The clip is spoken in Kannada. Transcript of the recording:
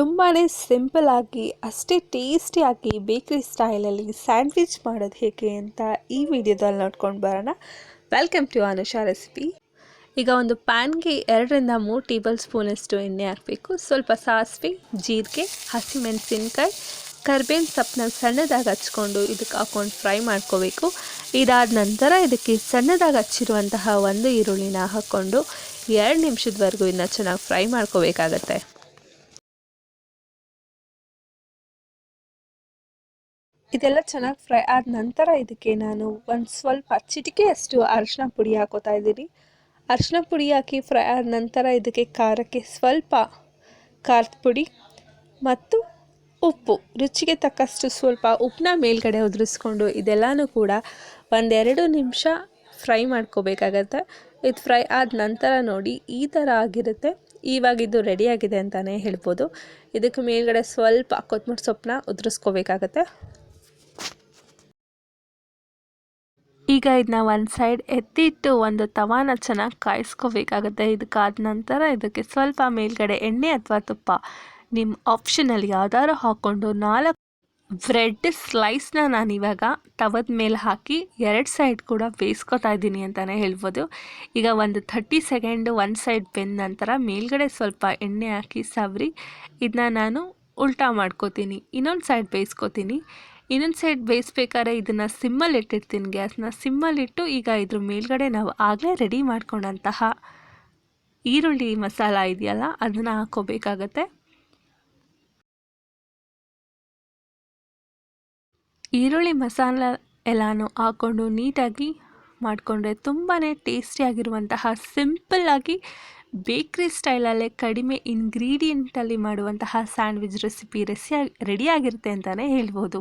ತುಂಬಾ ಸಿಂಪಲ್ಲಾಗಿ ಅಷ್ಟೇ ಟೇಸ್ಟಿಯಾಗಿ ಬೇಕ್ರಿ ಸ್ಟೈಲಲ್ಲಿ ಸ್ಯಾಂಡ್ವಿಚ್ ಮಾಡೋದು ಹೇಗೆ ಅಂತ ಈ ವಿಡಿಯೋದಲ್ಲಿ ನೋಡ್ಕೊಂಡು ಬರೋಣ. ವೆಲ್ಕಮ್ ಟು ಅನುಷಾ ರೆಸಿಪಿ ಈಗ ಒಂದು ಪ್ಯಾನ್ಗೆ ಎರಡರಿಂದ ಮೂರು ಟೇಬಲ್ ಸ್ಪೂನಷ್ಟು ಎಣ್ಣೆ ಹಾಕಬೇಕು. ಸ್ವಲ್ಪ ಸಾಸಿವೆ, ಜೀರಿಗೆ, ಹಸಿಮೆಣಸಿನ್ಕಾಯಿ, ಕರ್ಬೇವಿನ ಸೊಪ್ಪನ್ನ ಸಣ್ಣದಾಗಿ ಹಚ್ಕೊಂಡು ಇದಕ್ಕೆ ಹಾಕ್ಕೊಂಡು ಫ್ರೈ ಮಾಡ್ಕೋಬೇಕು. ಇದಾದ ನಂತರ ಇದಕ್ಕೆ ಸಣ್ಣದಾಗಿ ಹಚ್ಚಿರುವಂತಹ ಒಂದು ಈರುಳ್ಳಿನ ಹಾಕ್ಕೊಂಡು ಎರಡು ನಿಮಿಷದವರೆಗೂ ಇದನ್ನ ಚೆನ್ನಾಗಿ ಫ್ರೈ ಮಾಡ್ಕೋಬೇಕಾಗತ್ತೆ. ಇದೆಲ್ಲ ಚೆನ್ನಾಗಿ ಫ್ರೈ ಆದ ನಂತರ ಇದಕ್ಕೆ ನಾನು ಒಂದು ಸ್ವಲ್ಪ ಚಿಟಿಕೆಯಷ್ಟು ಅರಿಶಿನ ಪುಡಿ ಹಾಕೋತಾ ಇದ್ದೀನಿ. ಅರಿಶಿನ ಪುಡಿ ಹಾಕಿ ಫ್ರೈ ಆದ ನಂತರ ಇದಕ್ಕೆ ಖಾರಕ್ಕೆ ಸ್ವಲ್ಪ ಖಾರದ ಪುಡಿ ಮತ್ತು ಉಪ್ಪು. ರುಚಿಗೆ ತಕ್ಕಷ್ಟು ಸ್ವಲ್ಪ ಉಪ್ಪನ್ನ ಮೇಲ್ಗಡೆ ಉದುರಿಸ್ಕೊಂಡು ಇದೆಲ್ಲನೂ ಕೂಡ ಒಂದೆರಡು ನಿಮಿಷ ಫ್ರೈ ಮಾಡ್ಕೋಬೇಕಾಗತ್ತೆ. ಇದು ಫ್ರೈ ಆದ ನಂತರ ನೋಡಿ ಈ ಥರ ಆಗಿರುತ್ತೆ. ಇವಾಗ ಇದು ರೆಡಿಯಾಗಿದೆ ಅಂತಲೇ ಹೇಳ್ಬೋದು. ಇದಕ್ಕೆ ಮೇಲ್ಗಡೆ ಸ್ವಲ್ಪ ಕೊತ್ತಂಬರಿ ಸೊಪ್ಪನ್ನ ಉದುರಿಸ್ಕೋಬೇಕಾಗತ್ತೆ. ಈಗ ಇದನ್ನ ಒಂದು ಸೈಡ್ ಎತ್ತಿಟ್ಟು ಒಂದು ತವಾನ ಚೆನ್ನಾಗಿ ಕಾಯಿಸ್ಕೋಬೇಕಾಗುತ್ತೆ. ಇದಕ್ಕಾದ ನಂತರ ಇದಕ್ಕೆ ಸ್ವಲ್ಪ ಮೇಲ್ಗಡೆ ಎಣ್ಣೆ ಅಥವಾ ತುಪ್ಪ. ನಿಮ್ಮ ಆಪ್ಷನಲ್ಲಿ ಯಾವ್ದಾದ್ರು ಹಾಕ್ಕೊಂಡು ನಾಲ್ಕು ಬ್ರೆಡ್ ಸ್ಲೈಸ್ನ ನಾನು ಇವಾಗ ತವದ ಮೇಲೆ ಹಾಕಿ ಎರಡು ಸೈಡ್ ಕೂಡ ಬೇಯಿಸ್ಕೊತಾ ಇದ್ದೀನಿ ಅಂತಲೇ ಹೇಳ್ಬೋದು. ಈಗ ಒಂದು ಥರ್ಟಿ ಸೆಕೆಂಡು ಒಂದು ಸೈಡ್ ಬೆಂದ ನಂತರ ಮೇಲ್ಗಡೆ ಸ್ವಲ್ಪ ಎಣ್ಣೆ ಹಾಕಿ ಸವರಿ. ಇದನ್ನ ನಾನು ಉಲ್ಟಾ ಮಾಡ್ಕೋತೀನಿ. ಇನ್ನೊಂದು ಸೈಡ್ ಬೇಯಿಸ್ಕೊತೀನಿ. ಇನ್ನೊಂದು ಸೈಡ್ ಬೇಯಿಸ್ಬೇಕಾದ್ರೆ ಇದನ್ನು ಸಿಮ್ಮಲ್ಲಿ ಇಟ್ಟಿರ್ತೀನಿ ಗ್ಯಾಸ್ನ ಸಿಮ್ಮಲ್ಲಿಟ್ಟು ಈಗ ಇದ್ರ ಮೇಲ್ಗಡೆ ನಾವು ಆಗಲೇ ರೆಡಿ ಮಾಡ್ಕೊಂಡಂತಹ ಈರುಳ್ಳಿ ಮಸಾಲ ಇದೆಯಲ್ಲ, ಅದನ್ನು ಹಾಕೋಬೇಕಾಗತ್ತೆ ಈರುಳ್ಳಿ ಮಸಾಲ ಎಲ್ಲನೂ ಹಾಕ್ಕೊಂಡು ನೀಟಾಗಿ ಮಾಡಿಕೊಂಡ್ರೆ ತುಂಬಾ ಟೇಸ್ಟಿಯಾಗಿರುವಂತಹ ಸಿಂಪಲ್ಲಾಗಿ ಬೇಕ್ರಿ ಸ್ಟೈಲಲ್ಲೇ ಕಡಿಮೆ ಇಂಗ್ರೀಡಿಯೆಂಟಲ್ಲಿ ಮಾಡುವಂತಹ ಸ್ಯಾಂಡ್ವಿಚ್ ರೆಸಿಪಿ ರೆಸಿಯಾಗಿ ರೆಡಿಯಾಗಿರುತ್ತೆ ಅಂತಲೇ ಹೇಳ್ಬೋದು.